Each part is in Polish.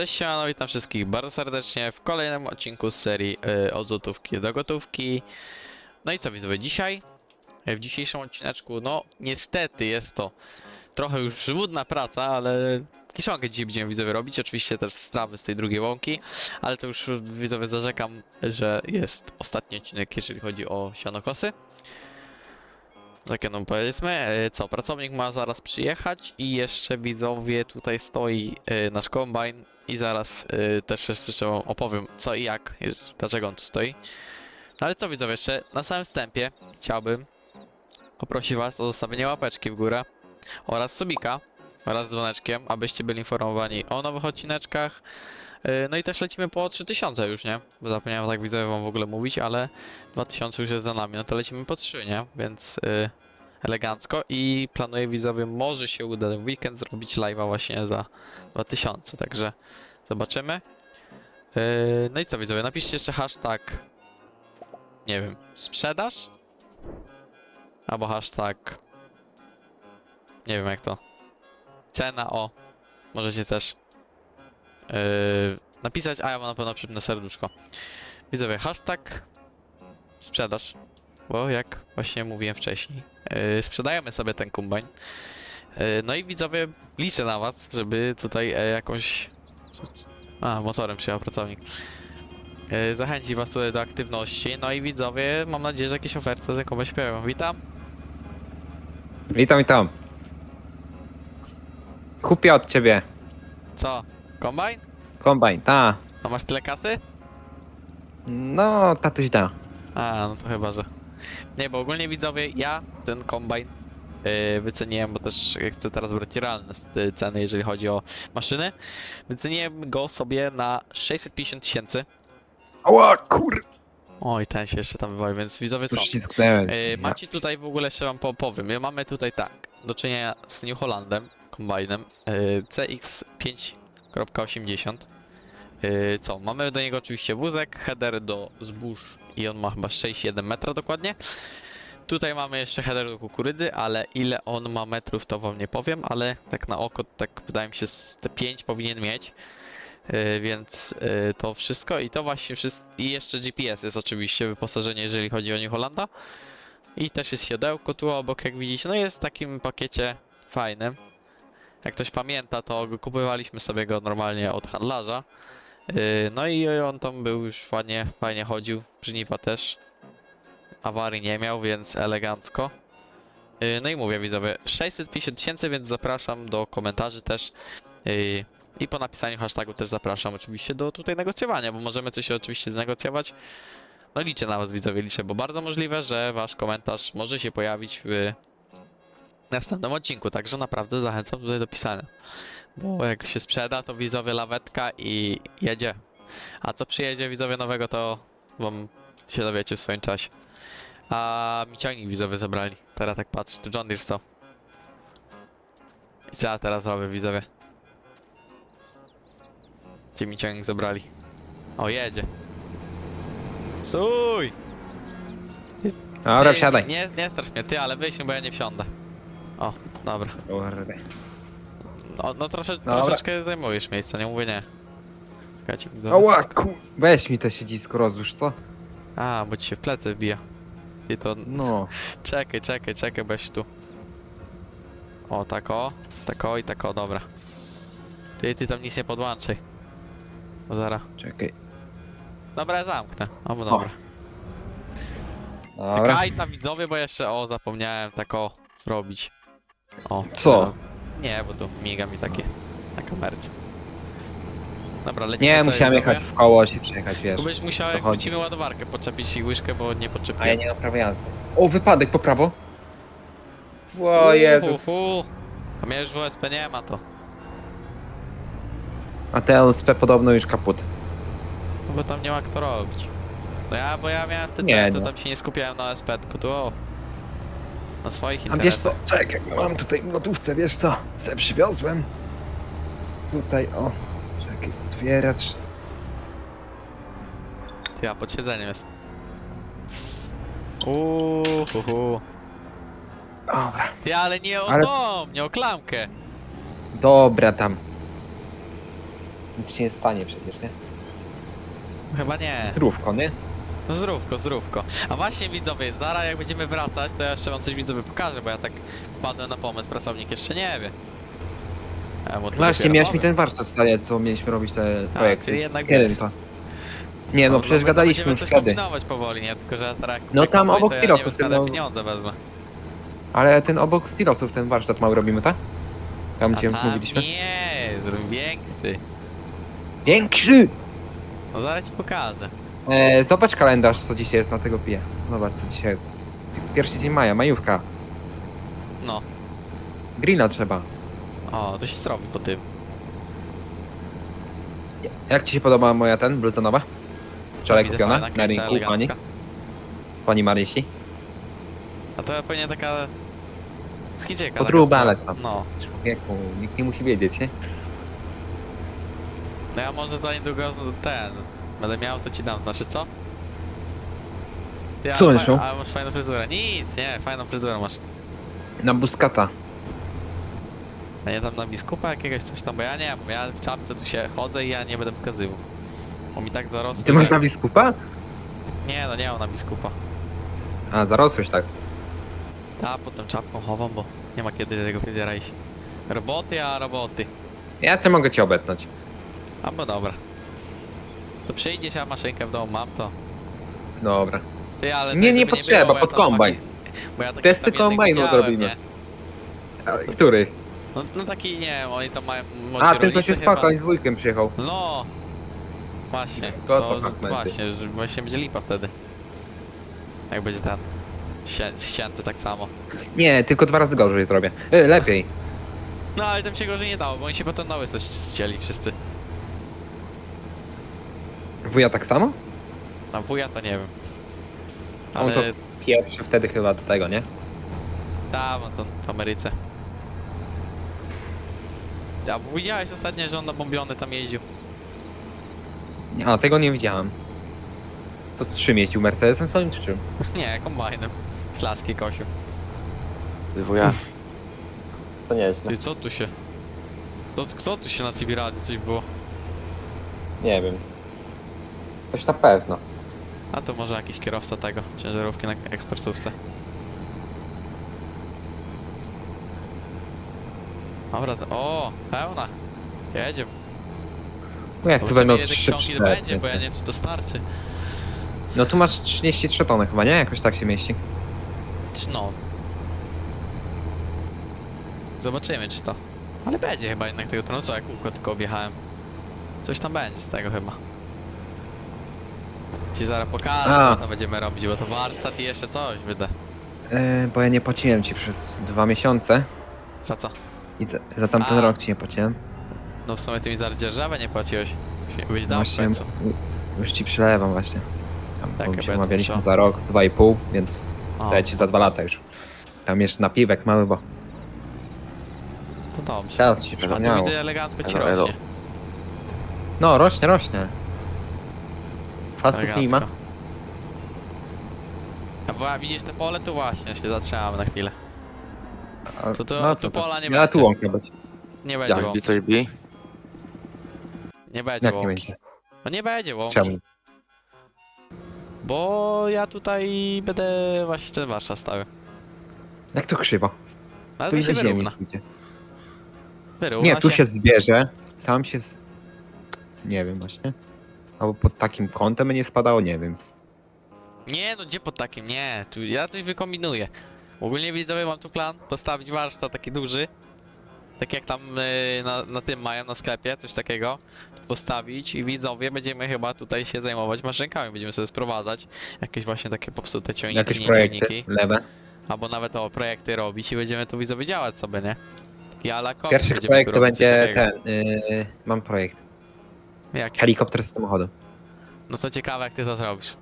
Cześć, siemano, witam wszystkich bardzo serdecznie w kolejnym odcinku z serii y, od złotówki do gotówki. No i co widzowie, dzisiaj, y, w dzisiejszym odcineczku, no niestety jest to trochę już żmudna praca, ale kiszonkę dzisiaj będziemy widzowie robić, oczywiście też strawy z tej drugiej łąki, ale to już widzowie zarzekam, że jest ostatni odcinek, jeżeli chodzi o sianokosy. Takie no powiedzmy, e, co, pracownik ma zaraz przyjechać i jeszcze widzowie tutaj stoi e, nasz kombajn i zaraz e, też jeszcze opowiem co i jak, dlaczego on tu stoi. No ale co widzowie, jeszcze na samym wstępie chciałbym poprosić was o zostawienie łapeczki w górę oraz subika oraz z dzwoneczkiem, abyście byli informowani o nowych odcineczkach. E, No i też lecimy po 3000 już, nie? Bo zapomniałem tak widzowie wam w ogóle mówić, ale 2000 już jest za nami, no to lecimy po 3, nie? Więc y, elegancko i planuję widzowie, może się uda w weekend zrobić live'a właśnie za 2000, także zobaczymy. Y, no i co widzowie, napiszcie jeszcze hashtag, nie wiem, sprzedaż? Albo hashtag, nie wiem jak to, cena, o, możecie też y, napisać, a ja mam na pewno przypnę serduszko. Widzowie, hashtag sprzedaż, bo jak właśnie mówiłem wcześniej, yy, sprzedajemy sobie ten kombajn. Yy, no i widzowie, liczę na was, żeby tutaj e, jakąś... A, motorem przyjechał pracownik. Yy, zachęci was tutaj do aktywności, no i widzowie, mam nadzieję, że jakieś oferty za kogoś pojawią. Witam. Witam, witam. Kupię od ciebie Co? Kombajn? kombajn, ta. No masz tyle kasy? No, tatuś da. A, no to chyba, że. Nie, bo ogólnie widzowie, ja ten kombajn yy, wyceniłem, bo też chcę teraz brać realne s- y, ceny, jeżeli chodzi o maszyny. Wyceniłem go sobie na 650 tysięcy. Ała, kur... Oj, ten się jeszcze tam wywalił, więc widzowie co? Yy, macie tutaj w ogóle, jeszcze wam po- powiem, my mamy tutaj tak, do czynienia z New Hollandem, kombajnem, yy, CX5.80. Yy, co, mamy do niego oczywiście wózek, header do zbóż i on ma chyba 6,7 metra dokładnie. Tutaj mamy jeszcze header do kukurydzy, ale ile on ma metrów to wam nie powiem, ale tak na oko, tak wydaje mi się, te 5 powinien mieć. Yy, więc to wszystko i to właśnie wszystko. I jeszcze GPS jest oczywiście wyposażenie, jeżeli chodzi o New. I też jest siodełko tu obok, jak widzicie. No jest w takim pakiecie fajnym. Jak ktoś pamięta, to kupowaliśmy sobie go normalnie od handlarza. Yy, no i on tam był już fajnie, fajnie chodził. Żniwa też. Awarii nie miał, więc elegancko. Yy, no i mówię widzowie, 650 tysięcy, więc zapraszam do komentarzy też. Yy, I po napisaniu hashtagu też zapraszam oczywiście do tutaj negocjowania, bo możemy coś oczywiście znegocjować. No liczę na was widzowie, liczę, bo bardzo możliwe, że wasz komentarz może się pojawić w następnym odcinku, także naprawdę zachęcam tutaj do pisania. Bo jak się sprzeda, to widzowie lawetka i jedzie. A co przyjedzie widzowie nowego, to wam się dowiecie w swoim czasie. A mi ciągnik widzowie zabrali. Teraz tak patrzę, tu John Deere stał. I co ja teraz robię widzowie? Gdzie mi ciągnik zabrali? O, jedzie. Stój! Dobra, Ej, wsiadaj. Nie, nie strasz mnie, ty, ale wyjść, bo ja nie wsiądę. O, dobra. Kurde. No, no trosze, Dobra. troszeczkę zajmujesz miejsca, nie mówię nie. Czekajcie, widzowie. Ała, ku... Weź mi te siedzisko rozłóż, co? A, bo ci się w plecy wbija. I to... No. Czekaj, czekaj, czekaj, się tu... O, tak o, tak o i tak o, dobra. Ty, ty tam nic nie podłączaj. Bo zaraz. Czekaj. Dobra, ja zamknę. O, bo dobra. Dobra. Czekaj tam widzowie, bo jeszcze, o, zapomniałem tak o zrobić. O. Co? Nie, bo tu miga mi takie na kamerce. Dobra, lecimy Nie, sobie, musiałem widzowie. jechać w koło się przejechać, wiesz. Tu byś musiał, jak wrócimy ładowarkę, podczepić i łyżkę, bo nie. A ja nie mam prawa jazdy. O, wypadek po prawo. O Jezus. A mnie już w OSP nie ma to. A ten SP podobno już kaput. No bo tam nie ma kto robić. No ja, bo ja miałem te, Nie, te, to no. tam się nie skupiałem na OSP, tylko tu o. Na swoich A interesach. wiesz co, czekaj, mam tutaj w lodówce, wiesz co, se przywiozłem. Tutaj, o, czekaj, otwieracz. Ty, a pod siedzeniem jest. Uhuhu. Dobra. Ty, ale nie o Ale- dom, nie o klamkę. Dobra tam. Nic się nie stanie przecież, nie? Chyba nie. Zdrówko, nie? No zdrówko, zdrówko. A właśnie widzowie, zaraz jak będziemy wracać, to ja jeszcze wam coś widzowie pokażę, bo ja tak wpadłem na pomysł, pracownik jeszcze nie wie. A, bo to Właśnie, dopiero miałeś mi powiem. ten warsztat stary, co mieliśmy robić te projekty. czyli jednak to? Nie, no, przecież bo gadaliśmy będziemy już coś wtedy. kombinować powoli, nie? Tylko, że ja teraz jak No kupię tam kombajn, obok to ja wiem, skąd ten ja no- pieniądze wezmę. Ale ten obok silosów, ten warsztat mały robimy, tak? Tam A gdzie tam mówiliśmy. nie, zrób większy. Większy! No zaraz ci pokażę. E, zobacz kalendarz, co dzisiaj jest na tego piję. Zobacz, co dzisiaj jest. Pierwszy dzień maja, majówka. No. Grilla trzeba. O, to się zrobi po tym. Jak ci się podoba moja ten, bluza nowa? Wczoraj Widzę, kupiona fajna, na rynku pani, elegancka. pani Marysi. A to pewnie taka... Z Chińczyka. Podróba, ale tam. No. Człowieku, nikt nie musi wiedzieć, nie? No ja może za niedługo ten... Będę miał, to ci dam. Znaczy co? Ty, Co ale będziesz fa- miał? Ale masz fajną fryzurę. Nic, nie, fajną fryzurę masz. Na buskata. A nie tam na biskupa jakiegoś coś tam, bo ja nie mam. Ja w czapce tu się chodzę i ja nie będę pokazywał. Bo mi tak zarosło. Ty masz na biskupa? Nie, no nie mam na biskupa. A, zarosłeś tak. Ta, potem czapką chowam, bo nie ma kiedy do tego fryzjera iść. Roboty, a roboty. Ja ty mogę cię obetnąć. Albo dobra. To przyjdziesz, ja maszynkę w domu mam, to... Dobra. Ty, ale Nie, tak, nie żeby potrzeba, było, bo ja pod tam kombajn. taki- Bo ja taki Testy tam kombajnu widziałem, zrobimy. nie? Który? No, no taki, nie wiem, oni tam mają... A, ten co rodzice się chyba. spakał z wujkiem przyjechał. No! Właśnie, To to, to fragmenty. właśnie, że właśnie będzie lipa wtedy. Jak będzie ten... Ścię, ścięty tak samo. Nie, tylko dwa razy gorzej zrobię. E, lepiej. No ale tym się gorzej nie dało, bo oni się potem na łyso ścieli wszyscy. Wuja tak samo? A wuja to nie wiem. On Ale to pierwszy wtedy chyba do tego, nie? tam, to w Ameryce. A widziałeś ostatnio, że on nabombiony tam jeździł. A, tego nie widziałem. To czym jeździł? Mercedesem swoim czy czym? Nie, kombajnem. Szlaszki kosił. Wuja. To nieźle. Ty, co tu się... To, kto tu się na CB Radio coś było? Nie wiem. Coś na pewno. A to może jakiś kierowca tego, ciężarówki na ekspresówce. Dobra, to- o, pełna. Jedziemy. No jak tu Zobaczymy, będą ile tych cztery, będzie, bo ja nie wiem czy to starczy. No tu masz 33 tony chyba, nie? Jakoś tak się mieści. Czy no. Zobaczymy czy to. Ale będzie chyba jednak tego, no co, jak kółko tylko objechałem. Coś tam będzie z tego chyba. Ci zaraz pokażę, A. co tam będziemy robić, bo to warsztat i jeszcze coś wyda. E, bo ja nie płaciłem ci przez dwa miesiące. Za co? I za, za tamten A. rok ci nie płaciłem. No w sumie ty mi za dzierżawę nie płaciłeś. Dał w Właśnie, końcu. już ci przelewam właśnie. Tam, Tak, bo chyba się to umawialiśmy za rok, dwa i pół, więc O, daję ci za dwa lata już. Tam jeszcze napiwek mały, bo to dobrze. teraz ci A tu przypomniało. widzę elegancko ci Elo, elo. rośnie. No, rośnie, rośnie. Fastów nie ma. A bo widzisz te pole, tu właśnie się zatrzymamy na chwilę. A- To- to- no, tu pola nie Miała tu będzie. łąka być. Nie będzie Jak łąki. Nie będzie Jak nie łąki. będzie? No nie będzie łąki. Czemu? Bo ja tutaj będę właśnie ten warsztat stawiał. Jak to krzywo? Ale Tu to się ziemi wyrówna. idzie. Wyrówna Nie, tu się zbierze, tam się... Z... Nie wiem właśnie. Albo pod takim kątem nie spadało, nie wiem. Nie no, gdzie pod takim? Nie, tu ja coś wykombinuję. Ogólnie widzowie mam tu plan postawić warsztat taki duży. Tak jak tam y, na, na tym mają na sklepie, coś takiego. Tu postawić i widzowie będziemy chyba tutaj się zajmować maszynkami. Będziemy sobie sprowadzać jakieś właśnie takie popsute ciągniki, Jakieś nie projekty ciągniki. lewe. Albo nawet o projekty robić i będziemy tu widzowie działać sobie, nie? Taki ala kopy Pierwszy projekt to będzie ten... Yy, mam projekt. Jaki? Helikopter z samochodu. No to ciekawe jak ty to zrobisz.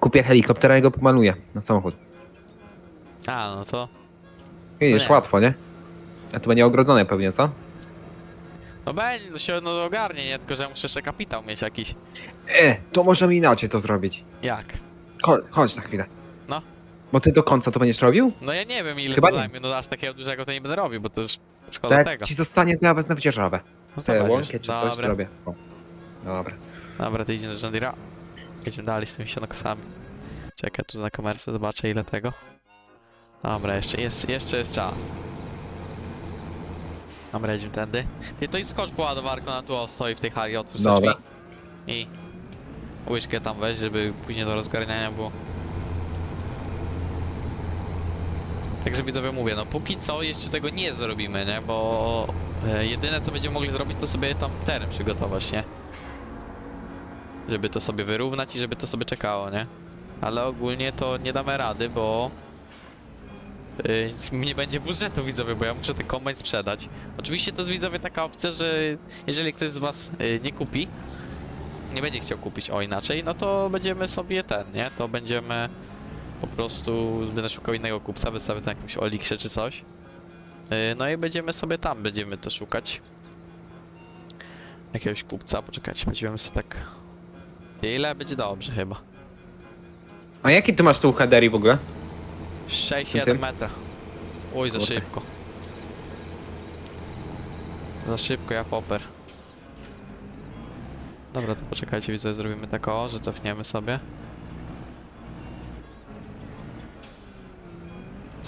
Kupię helikoptera i go pomaluję na samochód. A, no to... Widzisz, nie. łatwo, nie? A to będzie ogrodzone pewnie, co? No będzie, no się no, ogarnie, nie? Tylko, że muszę jeszcze kapitał mieć jakiś. E, to możemy inaczej to zrobić. Jak? Chodź, chodź na chwilę. No. Bo ty do końca to będziesz robił? No ja nie wiem ile Chyba to nie. zajmie, no aż takiego dużego to nie będę robił, bo to już To szkoda jak tego. ci zostanie, to ja wezmę wydzierżawę. No Sobie to łąkę czy coś Dobra. zrobię. O. Dobra. Dobra, to idziemy do John Deere'a. Jedziemy dalej z tymi sianokosami. Czekaj, tu na kamerce zobaczę ile tego. Dobra, jeszcze, jeszcze, jeszcze jest czas. Dobra, jedziemy tędy. Ty to i skocz po ładowarku na tu stoi w tej hali, otwórz sobie Dobra. drzwi. I łyżkę tam weź, żeby później do rozgarniania było. Także widzowie mówię, no póki co jeszcze tego nie zrobimy, nie? Bo e, jedyne co będziemy mogli zrobić to sobie tam teren przygotować, nie? Żeby to sobie wyrównać i żeby to sobie czekało, nie? Ale ogólnie to nie damy rady, bo yy, nie będzie budżetu widzowie, bo ja muszę ten kombajn sprzedać. Oczywiście to jest widzowie taka opcja, że jeżeli ktoś z was yy, nie kupi, nie będzie chciał kupić, o inaczej, no to będziemy sobie ten, nie? To będziemy po prostu, będę szukał innego kupca, wystawię tam jakimś Oliksie czy coś. Yy, no i będziemy sobie tam, będziemy to szukać. Jakiegoś kupca, poczekajcie, będziemy sobie tak... Ile będzie dobrze chyba. A jaki ty masz tu headery w ogóle? 6-7 Tym? metra. Oj, za Kurde. szybko. Za szybko, ja poper. Dobra, to poczekajcie, widzę, zrobimy tak o, że cofniemy sobie.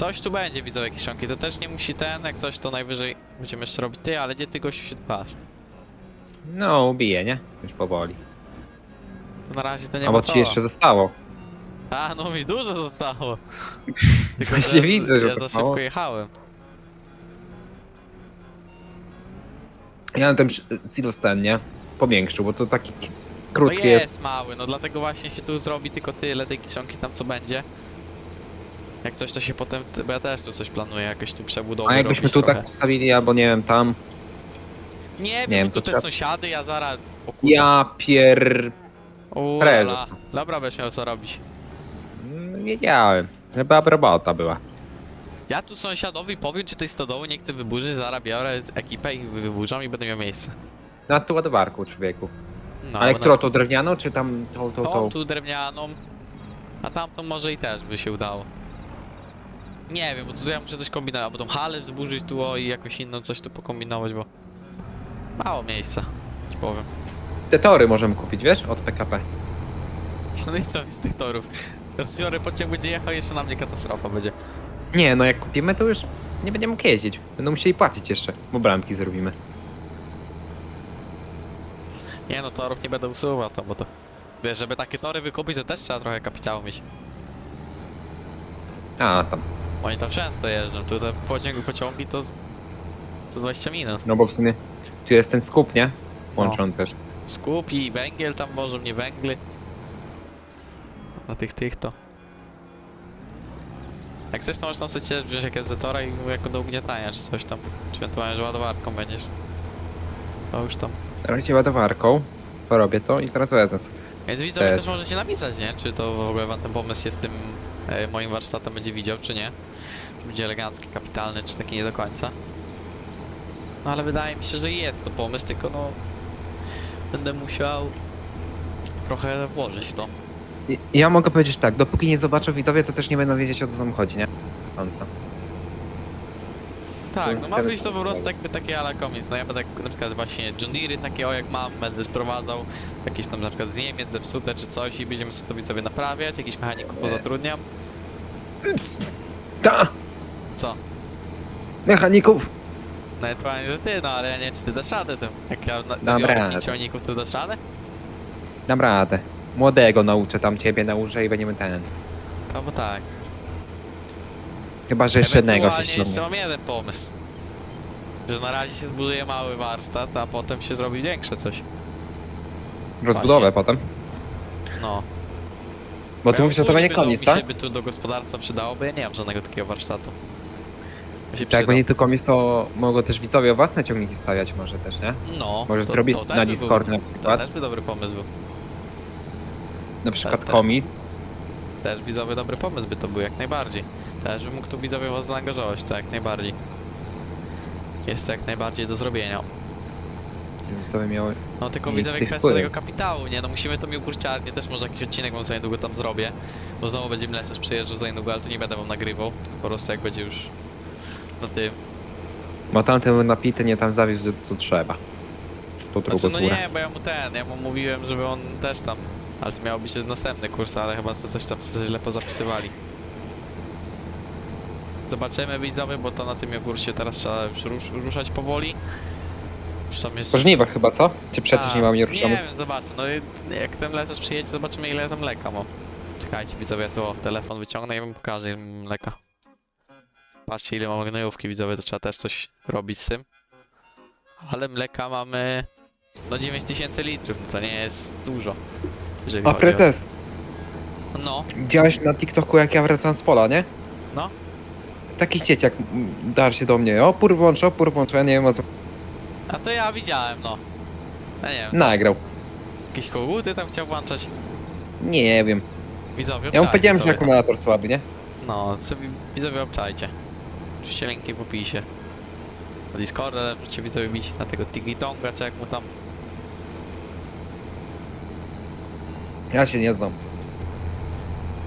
Coś tu będzie, widzę, jakieś szonki. To też nie musi ten, jak coś to najwyżej będziemy jeszcze robić. Ty, ale gdzie ty gościu się dbasz? No, ubiję, nie? Już powoli. To na razie to nie A ma bo co. ci jeszcze zostało. A, no mi dużo zostało. Właśnie widzę, że ja to za szybko mało. jechałem. Ja na ten przy- silos ten, nie? Powiększył, bo to taki k- No krótki jest, jest. mały, no dlatego właśnie się tu zrobi tylko tyle tej kiszonki tam co będzie. Jak coś to się potem, bo ja też tu coś planuję, jakieś tu przebudowy A jakbyśmy robić tu trochę. tak postawili, albo nie wiem, tam. Nie nie wiem, wiem, tu to te trzeba- sąsiady, ja zaraz... O kurde. Ja pier... Ulala. prezes. Dobra, będziesz miał co robić. Mm, Wiedziałem, była robota była. Ja tu sąsiadowi powiem, czy tej stodoły nie chcę wyburzyć, zaraz biorę ekipę i wyburzam i będę miał miejsce. Na tu ładowarku, człowieku. No, Ale bo którą, tą drewnianą, czy tam tą, tą, Tą tą? tu drewnianą, a tamtą może i też by się udało. Nie wiem, bo tu ja muszę coś kombinować, albo tą halę zburzyć tu o i jakoś inną coś tu pokombinować, bo mało miejsca, ci powiem. Te tory możemy kupić, wiesz? Od PKP. No i co z tych torów? Rozbiorę pociąg będzie jechał, jeszcze na mnie katastrofa będzie. Nie, no jak kupimy, to już nie będziemy mógł jeździć. Będą musieli płacić jeszcze, bo bramki zrobimy. Nie no, torów nie będę usuwał to, bo to... Wiesz, żeby takie tory wykupić, to też trzeba trochę kapitału mieć. A, tam. Oni tam często jeżdżą, tu te pociągi, pociągi to... z- Co 20 minut. No bo w sumie tu jest ten skup, nie? Łączony też. Skup i węgiel tam może, nie węgly. Na tych, tych to. Jak chcesz, to możesz tam sobie wziąć jakieś zetora i jako do ugniatania, czy coś tam. Czy ewentualnie, że ładowarką będziesz. To już tam. Robicie ładowarką, porobię to i zaraz wezmę sobie. Więc widzowie Też. też możecie napisać, nie? Czy to w ogóle wam ten pomysł się z tym e, moim warsztatem będzie widział, czy nie. Czy będzie elegancki, kapitalny, czy taki nie do końca. No ale wydaje mi się, że jest to pomysł, tylko no... Będę musiał trochę włożyć w to. Ja mogę powiedzieć tak, dopóki nie zobaczą widzowie, to też nie będą wiedzieć o co tam chodzi, nie? Końca. Tak, To no ma być to po prostu jakby takie ala komiks. No ja będę na przykład właśnie John Deere takie o jak mam, będę sprowadzał jakieś tam na przykład z Niemiec zepsute czy coś i będziemy sobie to widzowie naprawiać, jakiś mechaników pozatrudniam. Ta! Co? Mechaników! No ewentualnie, że ty, no ale ja nie wiem czy ty dasz radę tym. Jak ja na, Dam nabiorę radę. ty dasz radę? Dam radę. Młodego nauczę tam, ciebie nauczę i będziemy ten. No bo tak. Chyba, że jeszcze jednego się Ewentualnie jeszcze mam jeden pomysł. Że na razie się zbuduje mały warsztat, a potem się zrobi większe coś. Rozbudowę potem. No. Bo ty mówisz, że to będzie komis, mi tak? się by tu do gospodarstwa przydało, bo ja nie mam żadnego takiego warsztatu. To się Tak, jak przyda. będzie tu komis, to mogą też widzowie własne ciągniki stawiać może też, nie? No. Może zrobić też na by był- Discord na To przykład. też by dobry pomysł był. Na przykład tak. komis. Też widzowie dobry pomysł by to był, jak najbardziej. Też bym mógł tu widzowie was zaangażować, to jak najbardziej. Jest to jak najbardziej do zrobienia. Widzowie miały... No tylko widzowie tutaj kwestia tego kapitału, nie? No musimy to mi ukurczarnie, też może jakiś odcinek wam sobie niedługo tam zrobię. Bo znowu będzie mleczarz przyjeżdżał za niedługo, ale to nie będę wam nagrywał. Po prostu jak będzie już na tym. Bo tamten napity nie tam zawiózł co trzeba. To drugą Znaczy, no turę. nie, bo ja mu ten, ja mu mówiłem, żeby on też tam. Ale to miał być następny kurs, ale chyba to coś tam sobie źle pozapisywali. Zobaczymy widzowie, bo to na tym kursie teraz trzeba już rusz, ruszać powoli. Tam jest... Po żniwach chyba, co? Czy przed A, żniwami Nie ruszamy? wiem, zobaczę. No i jak ten mleczarz przyjedzie, zobaczymy ile tam mleka mam. Czekajcie widzowie, tu o, telefon wyciągnę i wam pokażę ile mam mleka. Patrzcie ile mam gnojówki widzowie, to trzeba też coś robić z tym. Ale mleka mamy... No 9000 litrów, no to nie jest dużo. A prezes, O... No, widziałeś na TikToku jak ja wracam z pola, nie? No. Taki dzieciak dar się do mnie, opór włącz, opór włącz, ja nie wiem o co. a to ja widziałem, no. Ja nie wiem, Nagrał. jakieś koguty tam chciał włączać. Nie wiem. Widzowie, Ja mu obczajcie powiedziałem, że sobie akumulator słaby, nie? No, sobie widzowie obczajcie. Oczywiście linki w opisie. Na Discorda możecie widzowie bić, na tego Tigitonga, czy jak mu tam. Ja się nie znam.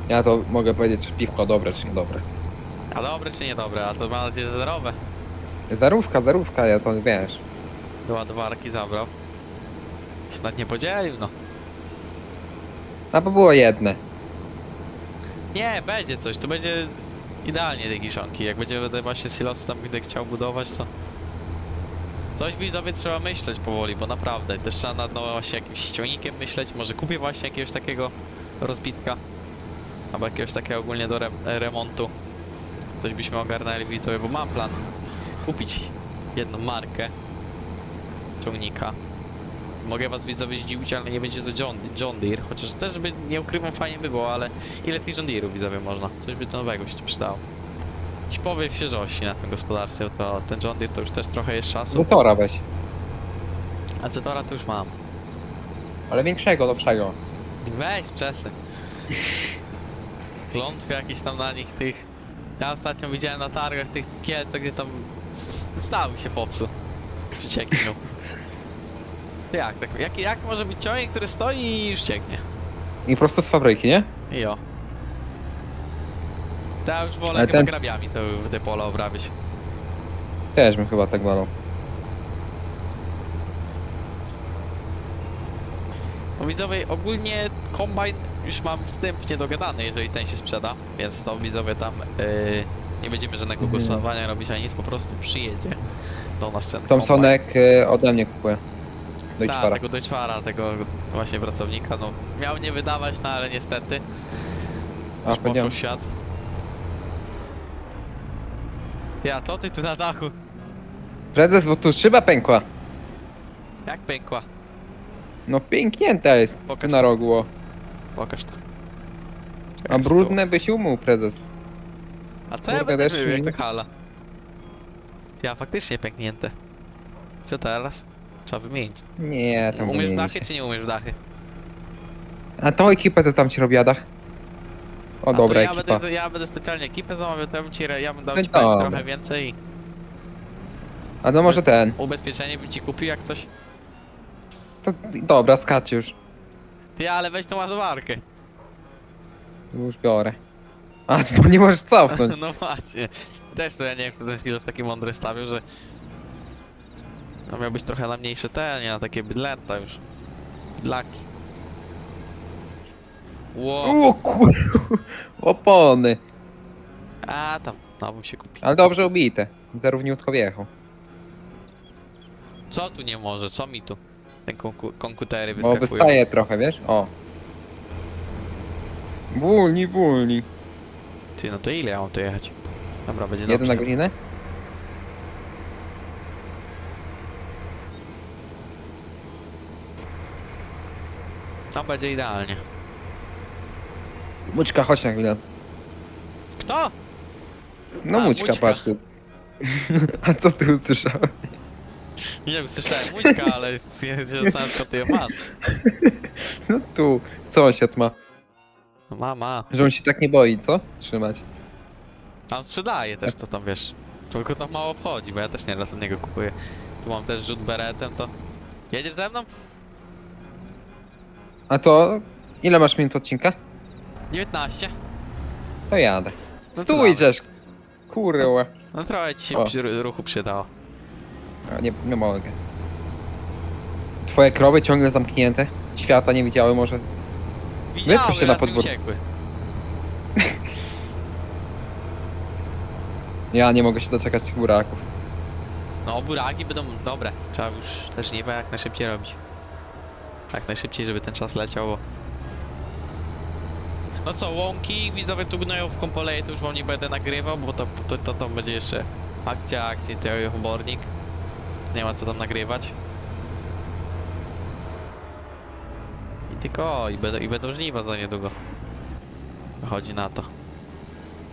Ja to mogę powiedzieć, czy piwko dobre, czy niedobre. A dobre czy niedobre, a to ma nadzieję, że zerowe. Zarówka, zarówka, ja to wiesz. Do ładowarki zabrał. Się nad nie podzielił, no. A bo było jedne. Nie, będzie coś, tu będzie idealnie tej kiszonki. Jak będzie będę właśnie silosy tam będę chciał budować, to... Coś widzowie trzeba myśleć powoli, bo naprawdę też trzeba nad no, właśnie jakimś ściągnikiem myśleć. Może kupię właśnie jakiegoś takiego rozbitka. Albo jakiegoś takiego ogólnie do re remontu. Coś byśmy ogarnęli widzowie, bo mam plan kupić jedną markę ciągnika. Mogę was widzowie zdziwić, ale nie będzie to John, John Deere, chociaż też by, nie ukrywam, fajnie by było, ale ile tych John Deere'ów widzowie można? Coś by to nowego się przydało. Jakiś powiew świeżości na tym gospodarstwie, to ten John Deere to już też trochę jest czasu, Zatora weź. a Zetora to już mam. Ale większego, nowszego. Weź przestań. Klątwy jakieś tam na nich tych. Ja ostatnio widziałem na targach tych w Kielcach, gdzie tam s- stały się popsuł. Czy cieknie. Ty jak, tak, jak, jak może być ciągnik, który stoi i już cieknie? I prosto z fabryki, nie? I jo. To ja już wolę Ale chyba ten- grabiami te, te pola obrabiać. Też bym chyba tak walał. No widzowie, ogólnie kombajn już mam wstępnie dogadany, jeżeli ten się sprzeda, więc to widzowie tam yy, nie będziemy żadnego głosowania robić ani nic, po prostu przyjedzie do nas ten. Thompsonek y, ode mnie kupuje. Do Tak, tego Deutschfara, tego właśnie pracownika, no miał nie wydawać, no ale niestety A, już poszło powiedziałem. w świat. Ja, co ty tu na dachu? Prezes, bo tu szyba pękła. Jak pękła? No pięknięta jest. Pokaż na rogu. o. Pokaż to. A to? brudne byś umył, prezes. A co ja Kurde, będę też mył, jak nie- tak hala? Ja faktycznie pęknięte. Co teraz? Trzeba wymienić. Nie, tam umiesz w wymieni dachy się. czy nie umiesz w dachy? A to ekipę co tam ci robi dach? O, A dobra to ja ekipa. Będę, ja będę specjalnie ekipę zamawiał, to ja bym ci, ja bym dał No ci dobra. trochę więcej A no może ten. ubezpieczenie bym ci kupił jak coś. To dobra, skacz już. Ty, ale weź tą ładowarkę. Już biorę. A, bo nie możesz cofnąć. No właśnie. Też to ja nie wiem, kto ten silos taki mądry stawił, że... No miał być trochę na mniejsze te, nie na takie bydlęta już. Bydlaki. Ło, O kur... Opony. a tam, no bym się kupił. Ale dobrze ubite. Zarówniutko wjechał. Co tu nie może, co mi tu? Ten konku konkutery Bo wyskakują. wystaje trochę, wiesz? O. Wulni, wulni. Ty, no to ile ja mam tu jechać? Dobra, będzie Jeden dobrze. na godzinę? Tam będzie idealnie. Mućka, chodź na chwilę. Kto? No A, Mućka, Mućka. patrz tu. A co ty usłyszałeś? Nie wiem, słyszałem mućka, ale się zastanawiam skąd ty ją masz. No tu, sąsiad ma. No ma, ma. Że on się tak nie boi, co? Trzymać. A on sprzedaje też to tam, wiesz. Człowieku tam mało obchodzi, bo ja też nieraz od niego kupuję. Tu mam też rzut beretem, to... Jedziesz ze mną? A to... Ile masz minut odcinka? 19. To jadę. No Stój, dawaj. Kurwa. No trochę ci się O. przy ruchu przydało. A, Nie, nie mogę. Twoje krowy ciągle zamknięte? Świata nie widziały może? Widziałem, się na raz mi uciekły. Ja nie mogę się doczekać tych buraków. No, buraki będą dobre. Trzeba już te żniwa jak najszybciej robić. Jak najszybciej, żeby ten czas leciał, bo... No co, łąki widzowie tu gnoją w kompoleje, to już wam nie będę nagrywał, bo to, to, to, to będzie jeszcze akcja akcji, to obornik. Nie ma co tam nagrywać. I tylko, i będą, i będą żniwa za niedługo. Chodzi na to.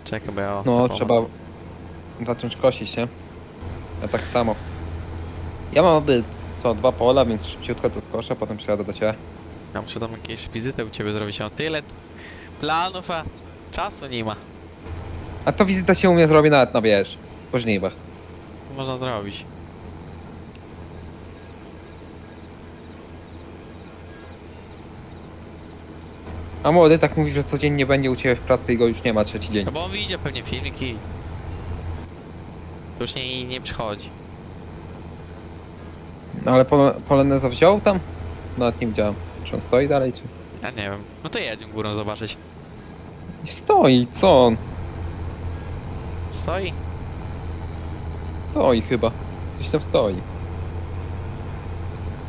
Czekaj, bo ja... o, No, to trzeba zacząć kosić, nie? Ja tak samo. Ja mam aby co, dwa pola, więc szybciutko to skoszę, potem przyjadę do ciebie. Ja muszę tam jakieś wizytę u ciebie zrobić, a tyle planów, a czasu nie ma. A to wizyta się u mnie zrobi nawet na wiesz, po żniwach. To można zrobić. A młody tak mówi, że codziennie będzie u ciebie w pracy i go już nie ma trzeci dzień. No bo on widzi pewnie filmiki. To już nie, nie przychodzi. No ale pol Poloneza wziął tam? Nawet nie widziałem. Czy on stoi dalej, czy... Ja nie wiem. No to jedziemy górą zobaczyć. I Stoi, co on? Stoi? Stoi chyba. Coś tam stoi.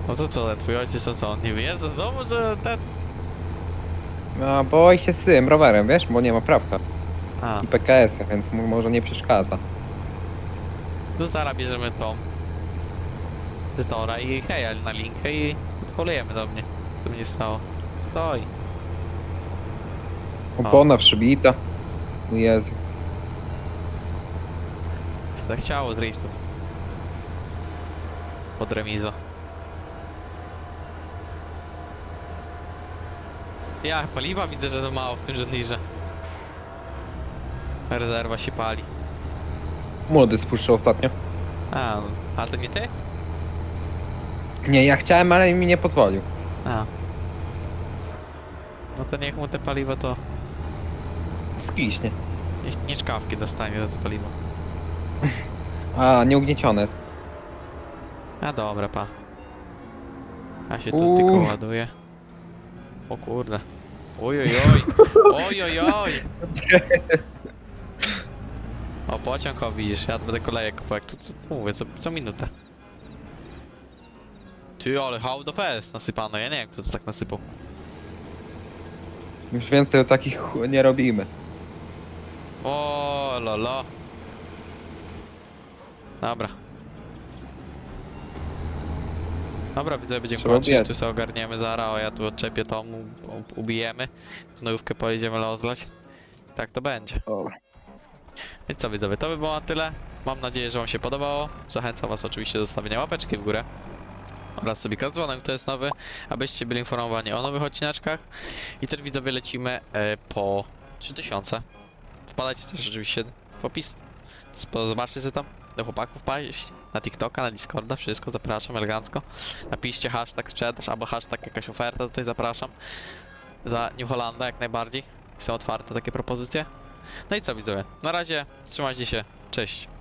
No to co, twój ojciec to co, on nie wyjeżdża z domu, że ten... A boi się z tym rowerem, wiesz, bo nie ma prawka. A, I PKS, więc mu może nie przeszkadza. to zaraz bierzemy tą... Z tora i hej, ale na linkę i odholujemy do mnie. Co by nie stało. Stoi. Opona przybita. Jezu. Się tak chciało z driftów. Pod remizą. Ja, paliwa widzę, że to mało w tym żadniejże. Rezerwa się pali. Młody spuszczał ostatnio. A, no, a to nie ty? Nie, ja chciałem, ale mi nie pozwolił. A. No to niech mu te paliwo to... Skiśnie. Nie, nie czkawki dostanie za to paliwo. A, nieugniecione jest. A dobra, pa. Ja się tu tylko ładuję. O kurde. Oj, oj, oj. Oj, oj, oj. O, pociąg, o widzisz, ja tu będę koleję kupował, jak tu, co, tu mówię, co, co minutę. Ty, ale how the fest nasypano, ja nie wiem, kto to tak nasypał. Już więcej takich chu- nie robimy. O, lolo. Dobra. Dobra, widzę, będziemy Trzeba kończyć, tu sobie ogarniemy zaraz, a ja tu odczepię tą, u- u- ubijemy. Tu nojówkę pojedziemy rozlać. Tak to będzie. Dobra. Więc co widzowie, to by było na tyle. Mam nadzieję, że wam się podobało. Zachęcam was oczywiście do zostawienia łapeczki w górę. Oraz sobie dzwonek, to jest nowy, abyście byli informowani o nowych odcineczkach. I też widzowie lecimy e, po 3000. Wpadajcie też oczywiście w opis. Spo- Zobaczcie sobie tam do chłopaków paść. Na TikToka, na Discorda, wszystko zapraszam elegancko. Napiszcie hashtag sprzedaż albo hashtag jakaś oferta, tutaj zapraszam. Za New Hollanda jak najbardziej. Są otwarte takie propozycje. No i co widzowie, na razie trzymajcie się, cześć.